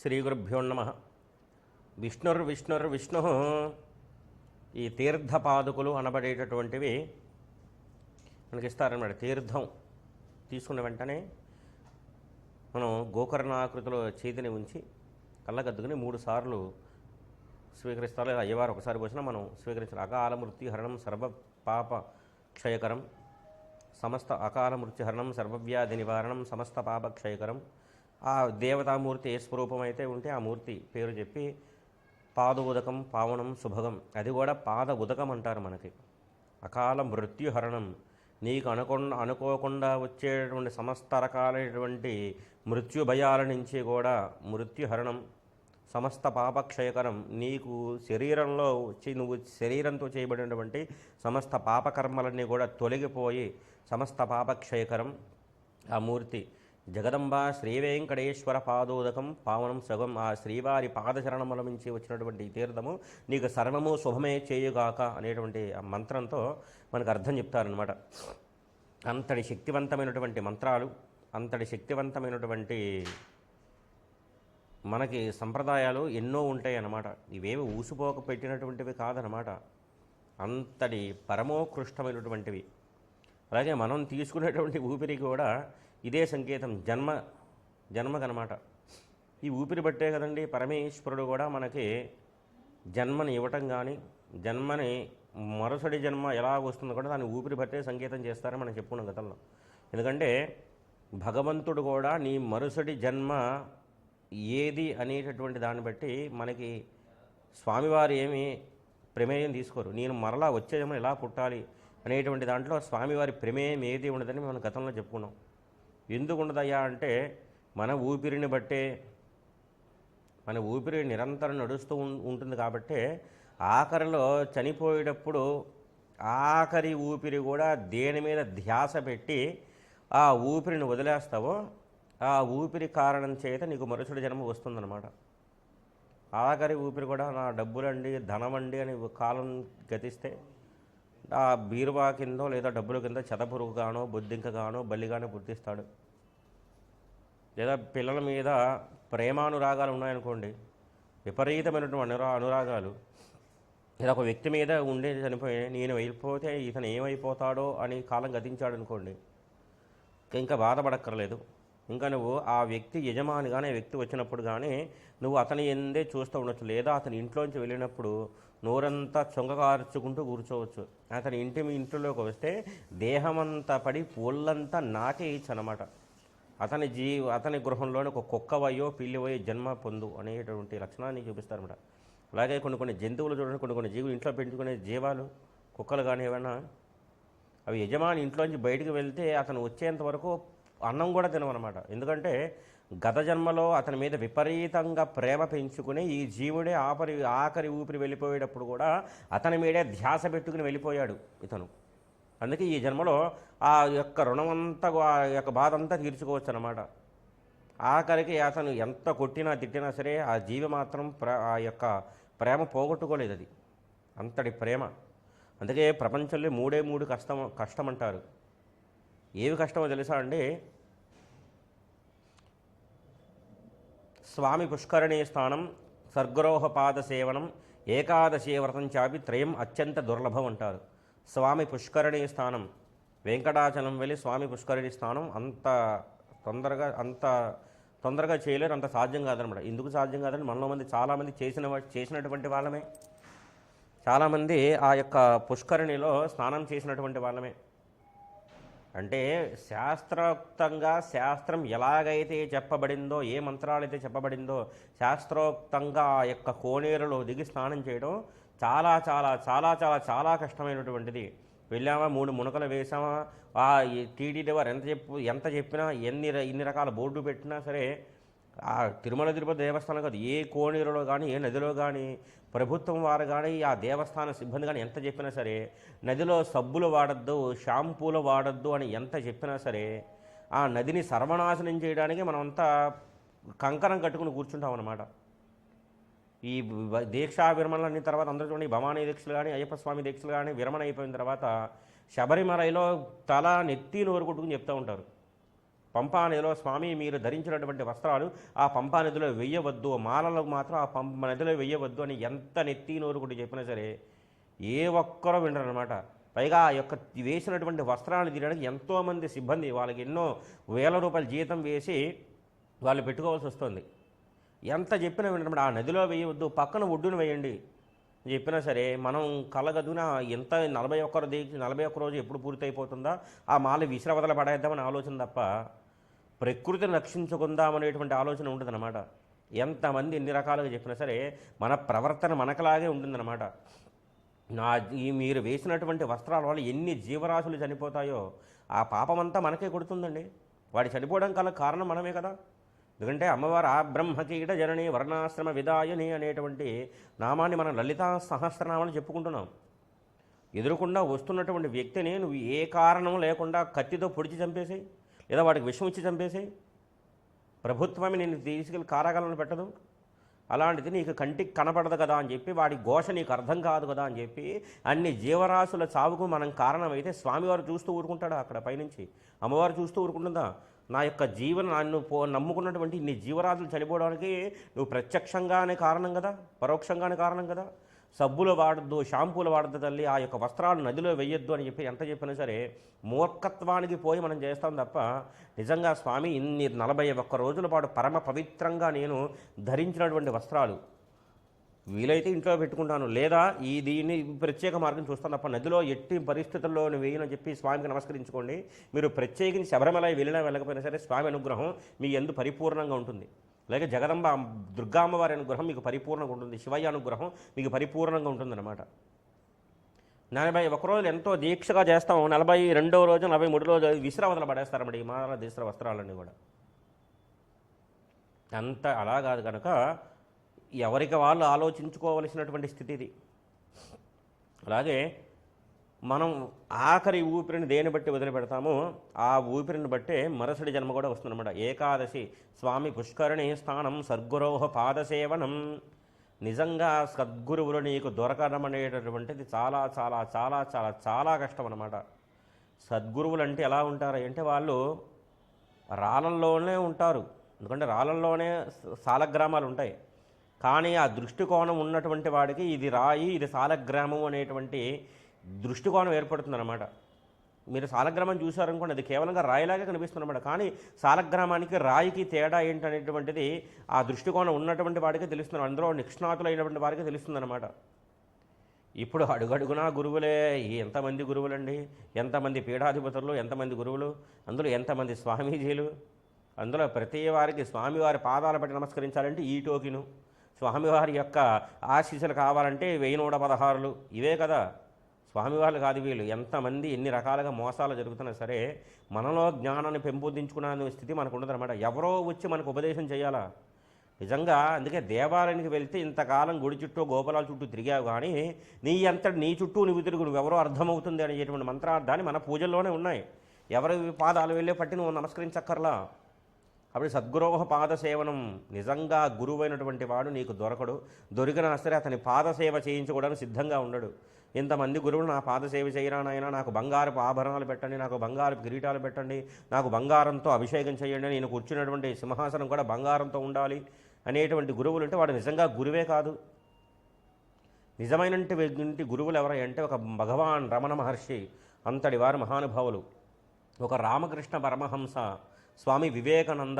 శ్రీ గురుభ్యో నమ విష్ణు. ఈ తీర్థపాదుకులు అనబడేటటువంటివి మనకి ఇస్తారన్నమాట తీర్థం తీసుకున్న వెంటనే మనం గోకర్ణాకృతిలో చేతిని ఉంచి కళ్ళగద్దుకుని మూడు సార్లు స్వీకరిస్తారు అయ్యవారు ఒకసారి పోసినా మనం స్వీకరించాలి అకాల మృత్యు హరణం సర్వ పాప క్షయకరం. సమస్త అకాల మృత్యుహరణం సర్వవ్యాధి నివారణం సమస్త పాప క్షయకరం. ఆ దేవతామూర్తి ఏ స్వరూపం అయితే ఉంటే ఆ మూర్తి పేరు చెప్పి పాద ఉదకం పావనం శుభగం. అది కూడా పాద ఉదకం అంటారు మనకి. అకాల మృత్యుహరణం. నీకు అనుకుండా అనుకోకుండా వచ్చేటువంటి సమస్త రకాలైనటువంటి మృత్యు భయాల నుంచి కూడా మృత్యుహరణం సమస్త పాపక్షయకరం. నీకు శరీరంలో వచ్చి నువ్వు శరీరంతో చేయబడినటువంటి సమస్త పాపకర్మలన్నీ కూడా తొలగిపోయి సమస్త పాపక్షయకరం. ఆ మూర్తి జగదంబ శ్రీ వెంకటేశ్వర పాదోదకం పావనం సగం ఆ శ్రీవారి పాదచరణముల నుంచి వచ్చినటువంటి తీర్థము నీకు సర్వము శుభమే చేయుగాక అనేటువంటి ఆ మంత్రంతో మనకు అర్థం చెప్తారనమాట అంతటి శక్తివంతమైనటువంటి మంత్రాలు అంతటి శక్తివంతమైనటువంటి మనకి సంప్రదాయాలు ఎన్నో ఉంటాయి అన్నమాట ఇవేవి ఊసిపోక పెట్టినటువంటివి కాదనమాట అంతటి పరమోకృష్టమైనటువంటివి. అలాగే మనం తీసుకునేటువంటి ఊపిరి కూడా ఇదే సంకేతం జన్మ జన్మకనమాట ఈ ఊపిరి బట్టే కదండి పరమేశ్వరుడు కూడా మనకి జన్మని ఇవ్వటం కానీ జన్మని మరుసటి జన్మ ఎలా వస్తుందో కూడా దాన్ని ఊపిరి బట్టే సంకేతం చేస్తారని మనం చెప్పుకున్నాం గతంలో. ఎందుకంటే భగవంతుడు కూడా నీ మరుసటి జన్మ ఏది అనేటటువంటి దాన్ని బట్టి మనకి స్వామివారు ఏమి ప్రమేయం తీసుకోరు. నేను మరలా వచ్చే జన్మ ఎలా పుట్టాలి అనేటువంటి దాంట్లో స్వామివారి ప్రమేయం ఏది ఉండదని మనం గతంలో చెప్పుకున్నాం. ఎందుకు ఉండదయ్యా అంటే మన ఊపిరిని బట్టే మన ఊపిరి నిరంతరం నడుస్తూ ఉంటుంది కాబట్టే ఆఖరిలో చనిపోయేటప్పుడు ఆఖరి ఊపిరి కూడా దేని మీద ధ్యాస పెట్టి ఆ ఊపిరిని వదిలేస్తావో ఆ ఊపిరి కారణం చేత నీకు మరుసటి జన్మ వస్తుందన్నమాట. ఆఖరి ఊపిరి కూడా నా డబ్బులండి ధనమండి అని కాలం గతిస్తే ఆ బీరువా కిందో లేదా డబ్బుల కింద చెదపురుగుగానో బొద్దింకగానో బల్లిగానో గుర్తిస్తాడు. లేదా పిల్లల మీద ప్రేమానురాగాలు ఉన్నాయనుకోండి విపరీతమైనటువంటి అనురా అనురాగాలు. లేదా ఒక వ్యక్తి మీద ఉండే చనిపోయి నేను వెళ్ళిపోతే ఇతను ఏమైపోతాడో అని కాలం గతించాడు అనుకోండి ఇంకా బాధపడక్కర్లేదు. ఇంకా నువ్వు ఆ వ్యక్తి యజమానిగానే వ్యక్తి వచ్చినప్పుడు కానీ నువ్వు అతని ఎందే చూస్తూ ఉండొచ్చు. లేదా అతని ఇంట్లోంచి వెళ్ళినప్పుడు నోరంతా చొంగకార్చుకుంటూ కూర్చోవచ్చు. అతని ఇంటి మీ ఇంట్లోకి వస్తే దేహమంతా పడి పూలంతా నాకే ఇచ్చు అనమాట అతని జీ అతని గృహంలోనే ఒక కుక్కవయో పిల్లివయో జన్మ పొందు అనేటువంటి లక్షణాన్ని చూపిస్తారన్నమాట. అలాగే కొన్ని కొన్ని జంతువులు చూడండి కొన్ని కొన్ని జీవులు ఇంట్లో పెంచుకునే జీవాలు కుక్కలు కానీ ఏమైనా అవి యజమాని ఇంట్లోంచి బయటకు వెళ్తే అతను వచ్చేంత వరకు అన్నం కూడా తినమన్నమాట. ఎందుకంటే గత జన్మలో అతని మీద విపరీతంగా ప్రేమ పెంచుకుని ఈ జీవుడే ఆపరి ఆఖరి ఊపిరి వెళ్ళిపోయేటప్పుడు కూడా అతని మీదే ధ్యాస పెట్టుకుని వెళ్ళిపోయాడు ఇతను. అందుకే ఈ జన్మలో ఆ యొక్క రుణం అంతా ఆ యొక్క బాధ అంతా తీర్చుకోవచ్చు అనమాట ఆఖరికి అతను ఎంత కొట్టినా తిట్టినా సరే ఆ జీవి మాత్రం ప్ర ఆ యొక్క ప్రేమ పోగొట్టుకోలేదు అది. అంతటి ప్రేమ. అందుకే ప్రపంచంలో మూడే మూడు కష్టం కష్టం అంటారు ఏవి కష్టమో తెలుసా అండి? స్వామి పుష్కరణీ స్థానం సర్గరోహపాద సేవనం ఏకాదశి వ్రతం చాపి త్రయం అత్యంత దుర్లభం అంటారు. స్వామి పుష్కరిణి స్థానం వెంకటాచలం వెళ్ళి స్వామి పుష్కరిణి స్థానం అంత తొందరగా అంత తొందరగా చేయలేరు అంత సాధ్యం కాదనమాట. ఎందుకు సాధ్యం కాదని మనలో మంది చాలామంది చేసిన చేసినటువంటి వాళ్ళమే. చాలామంది ఆ యొక్క పుష్కరిణిలో స్నానం చేసినటువంటి వాళ్ళమే. అంటే శాస్త్రోక్తంగా శాస్త్రం ఎలాగైతే చెప్పబడిందో ఏ మంత్రాలైతే చెప్పబడిందో శాస్త్రోక్తంగా ఆ యొక్క కోనేరులో దిగి స్నానం చేయడం చాలా చాలా చాలా చాలా చాలా కష్టమైనటువంటిది. వెళ్ళామా మూడు మునకలు వేసామా ఆ టీడీడీ వారు ఎంత చెప్పు ఎంత చెప్పినా ఎన్ని ఇన్ని రకాల బోర్డు పెట్టినా సరే ఆ తిరుమల తిరుపతి దేవస్థానం కాదు ఏ కోనేరులో కానీ ఏ నదిలో కానీ ప్రభుత్వం వారు కానీ ఆ దేవస్థాన సిబ్బంది కానీ ఎంత చెప్పినా సరే నదిలో సబ్బులు వాడద్దు షాంపూలు వాడద్దు అని ఎంత చెప్పినా సరే ఆ నదిని సర్వనాశనం చేయడానికి మనమంతా కంకణం కట్టుకుని కూర్చుంటాం అన్నమాట ఈ వ- దీక్షా విరమణలన్నీ తర్వాత అందరూ చూడండి భవానీ దీక్షలు కానీ అయ్యప్ప స్వామి దీక్షలు కానీ విరమణ అయిపోయిన తర్వాత శబరిమలలో తల నెత్తి నోరు కొట్టుకుని చెప్తూ ఉంటారు. పంపా నదిలో స్వామి మీరు ధరించినటువంటి వస్త్రాలు ఆ పంపా నదిలో వెయ్యవద్దు మాలలకు మాత్రం ఆ పంప నదిలో వెయ్యవద్దు అని ఎంత నెత్తి నోరు కొట్టి చెప్పినా సరే ఏ ఒక్కరో వినరు అనమాట పైగా ఆ యొక్క వేసినటువంటి వస్త్రాలను తీయడానికి ఎంతోమంది సిబ్బంది వాళ్ళకి ఎన్నో వేల రూపాయల జీతం వేసి వాళ్ళు పెట్టుకోవాల్సి వస్తుంది. ఎంత చెప్పినా వినమాట ఆ నదిలో వేయవద్దు పక్కన ఒడ్డున వేయండి. చెప్పినా సరే మనం కలగదున ఎంత నలభై ఒక్క రోజు నలభై ఒక్క రోజు ఎప్పుడు పూర్తయిపోతుందా? ఆ మాల విసిరవదల పడేద్దామని ఆలోచన తప్ప ప్రకృతిని రక్షించుకుందామనేటువంటి ఆలోచన ఉంటుందన్నమాట ఎంతమంది ఎన్ని రకాలుగా చెప్పినా సరే మన ప్రవర్తన మనకలాగే ఉంటుందన్నమాట. నా ఈ మీరు వేసినటువంటి వస్త్రాల వల్ల ఎన్ని జీవరాశులు చనిపోతాయో ఆ పాపమంతా మనకే కొడుతుందండి. వాడి చనిపోవడం కల కారణం మనమే కదా. ఎందుకంటే అమ్మవారు ఆ బ్రహ్మకీట జనని వర్ణాశ్రమ విదాయని అనేటువంటి నామాన్ని మనం లలితా సహస్రనామని చెప్పుకుంటున్నాం. ఎదురుకుండా వస్తున్నటువంటి వ్యక్తిని నువ్వు ఏ కారణం లేకుండా కత్తితో పొడిచి చంపేసి లేదా వాడికి విషం ఇచ్చి చంపేసి ప్రభుత్వమే నేను తీసుకెళ్ళి కారాగాలను పెట్టదు. అలాంటిది నీకు కంటికి కనపడదు కదా అని చెప్పి వాడి ఘోష నీకు అర్థం కాదు కదా అని చెప్పి అన్ని జీవరాశుల చావుకు మనం కారణమైతే స్వామివారు చూస్తూ ఊరుకుంటాడా అక్కడ పైనుంచి? అమ్మవారు చూస్తూ ఊరుకుంటుందా? నా యొక్క జీవన నన్ను పో నమ్ముకున్నటువంటి ఇన్ని జీవరాశులు చనిపోవడానికి నువ్వు ప్రత్యక్షంగానే కారణం కదా? పరోక్షంగానే కారణం కదా? సబ్బులు వాడద్దు షాంపూలు వాడద్దు తల్లి. ఆ యొక్క వస్త్రాలు నదిలో వెయ్యొద్దు అని చెప్పి ఎంత చెప్పినా సరే మూర్ఖత్వానికి పోయి మనం చేస్తాం తప్ప నిజంగా స్వామి ఇన్ని నలభై ఒక్క రోజుల పాటు పరమ పవిత్రంగా నేను ధరించినటువంటి వస్త్రాలు వీలైతే ఇంట్లో పెట్టుకుంటాను. లేదా ఈ దీన్ని ప్రత్యేక మార్గం చూస్తాను తప్ప నదిలో ఎట్టి పరిస్థితుల్లో వేయనని చెప్పి స్వామికి నమస్కరించుకోండి. మీరు ప్రత్యేకించి శబరిమల వెళ్ళినా వెళ్ళకపోయినా సరే స్వామి అనుగ్రహం మీ ఎందు పరిపూర్ణంగా ఉంటుంది. లేక జగదంబ దుర్గామ్మవారి అనుగ్రహం మీకు పరిపూర్ణంగా ఉంటుంది. శివయ్య అనుగ్రహం మీకు పరిపూర్ణంగా ఉంటుందన్నమాట. నలభై ఒక ఎంతో దీక్షగా చేస్తాం. నలభై రెండవ రోజు నలభై మూడు రోజు విశ్రావతలు పడేస్తారన్నమాట ఈ మాల దేశ వస్త్రాలన్నీ కూడా. అంత అలా కాదు కనుక ఎవరికి వాళ్ళు ఆలోచించుకోవలసినటువంటి స్థితి ఇది అలాగే మనం ఆఖరి ఊపిరిని దేని బట్టి వదిలిపెడతామో ఆ ఊపిరిని బట్టే మరుసటి జన్మ కూడా వస్తుందన్నమాట. ఏకాదశి స్వామి పుష్కరిణి స్థానం సద్గురోహ పాదసేవనం. నిజంగా సద్గురువులు నీకు దొరకడం అనేటటువంటిది చాలా చాలా చాలా చాలా చాలా కష్టం అన్నమాట సద్గురువులు అంటే ఎలా ఉంటారు అంటే వాళ్ళు రాళ్ళల్లోనే ఉంటారు. ఎందుకంటే రాళ్ళల్లోనే సాలగ్రామాలు ఉంటాయి. కానీ ఆ దృష్టికోణం ఉన్నటువంటి వాడికి ఇది రాయి ఇది సాలగ్రామం అనేటువంటి దృష్టికోణం ఏర్పడుతుందన్నమాట. మీరు సాలగ్రామం చూసారనుకోండి అది కేవలంగా రాయిలాగే కనిపిస్తుందన్నమాట. కానీ సాలగ్రామానికి రాయికి తేడా ఏంటనేటువంటిది ఆ దృష్టికోణం ఉన్నటువంటి వాడికి తెలుస్తుంది. అందులో నిష్ణాతులైనటువంటి వారికి తెలుస్తుందన్నమాట. ఇప్పుడు అడుగడుగునా గురువులే ఎంతమంది గురువులండి? ఎంతమంది పీఠాధిపతులు? ఎంతమంది గురువులు? అందులో ఎంతమంది స్వామీజీలు? అందులో ప్రతి వారికి స్వామివారి పాదాల పట్టి నమస్కరించాలంటే ఈ టోకిను. స్వామివారి యొక్క ఆశీస్సులు కావాలంటే వెయ్యి నూట పదహారులు. ఇవే కదా. స్వామివారు కాదు వీళ్ళు. ఎంతమంది ఎన్ని రకాలుగా మోసాలు జరుగుతున్నా సరే మనలో జ్ఞానాన్ని పెంపొందించుకున్న స్థితి మనకు ఉండదన్నమాట ఎవరో వచ్చి మనకు ఉపదేశం చేయాలా? నిజంగా అందుకే దేవాలయానికి వెళ్తే ఇంతకాలం గుడి చుట్టూ గోపురాల చుట్టూ తిరిగావు కానీ నీ అంతటి నీ చుట్టూ నువ్వు తిరుగు నువ్వెవరో అర్థమవుతుంది అనేటువంటి మంత్రార్థాన్ని మన పూజల్లోనే ఉన్నాయి. ఎవరి పాదాలు వెళ్ళే పట్టి నువ్వు నమస్కరించక్కర్లా? అప్పుడు సద్గురోహ పాద సేవనం నిజంగా గురువైనటువంటి వాడు నీకు దొరకడు. దొరికినా సరే అతని పాదసేవ చేయించుకోవడానికి సిద్ధంగా ఉండడు. ఇంతమంది గురువులు నా పాదసేవ చేయరానైనా నాకు బంగారపు ఆభరణాలు పెట్టండి నాకు బంగారపు కిరీటాలు పెట్టండి నాకు బంగారంతో అభిషేకం చేయండి నేను కూర్చున్నటువంటి సింహాసనం కూడా బంగారంతో ఉండాలి అనేటువంటి గురువులు ఉంటే వాడు నిజంగా గురువే కాదు. నిజమైనటువంటి గురువులు ఎవరై అంటే ఒక భగవాన్ రమణ మహర్షి అంతటి వారు మహానుభావులు. ఒక రామకృష్ణ పరమహంస స్వామి వివేకానంద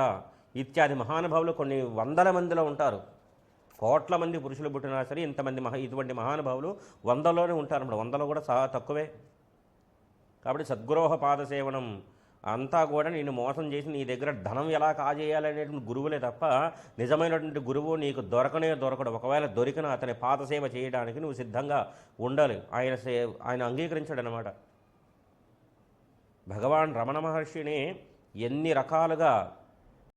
ఇత్యాది మహానుభావులు కొన్ని వందల మందిలో ఉంటారు. కోట్ల మంది పురుషులు పుట్టినా సరే ఇంతమంది మహా ఇటువంటి మహానుభావులు వందలోనే ఉంటారు అన్నమాట. వందలో కూడా చాలా తక్కువే. కాబట్టి సద్గురోహ పాద సేవనం అంతా కూడా నేను మోసం చేసి నీ దగ్గర ధనం ఎలా కాజేయాలనేటువంటి గురువులే తప్ప నిజమైనటువంటి గురువు నీకు దొరకనే దొరకడు. ఒకవేళ దొరికిన అతని పాదసేవ చేయడానికి నువ్వు సిద్ధంగా ఉండాలి ఆయన సే ఆయన అంగీకరించాడు అనమాట భగవాన్ రమణ మహర్షిని ఎన్ని రకాలుగా